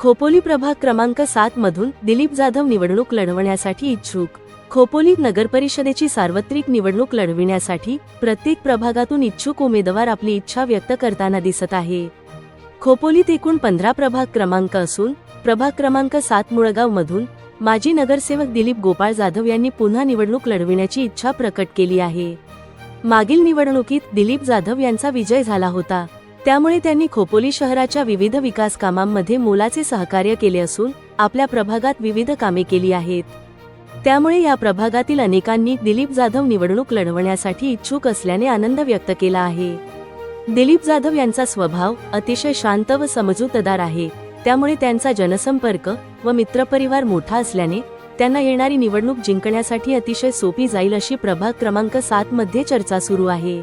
खोपोली प्रभाग क्रमांक सात मधून दिलीप जाधव निवडणूक लढवण्यासाठी इच्छुक. खोपोली नगरपरिषदेची सार्वत्रिक निवडणूक लढविण्यासाठी प्रत्येक प्रभागातून इच्छुक उमेदवार आपली इच्छा व्यक्त करताना दिसत आहे. खोपोलीत एकूण पंधरा प्रभाग क्रमांक असून प्रभाग क्रमांक सात मुळगाव मधून माजी नगरसेवक दिलीप गोपाळ जाधव यांनी पुन्हा निवडणूक लढविण्याची इच्छा प्रकट केली आहे. मागील निवडणुकीत दिलीप जाधव यांचा विजय झाला होता. त्यामुळे त्यांनी खोपोली शहराच्या विविध विकास कामांमध्ये मोलाचे सहकार्य केले असून आपल्या प्रभागात विविध कामे केली आहेत. त्यामुळे या प्रभागातील अनेकांनी दिलीप जाधव निवडणूक लढवण्यासाठी इच्छुक असल्याने आनंद व्यक्त केला आहे. दिलीप जाधव यांचा स्वभाव अतिशय शांत व समजूतदार आहे. त्यामुळे त्यांचा जनसंपर्क व मित्रपरिवार मोठा असल्याने त्यांना येणारी निवडणूक जिंकण्यासाठी अतिशय सोपी जाईल अशी प्रभाग क्रमांक सात मध्ये चर्चा सुरू आहे.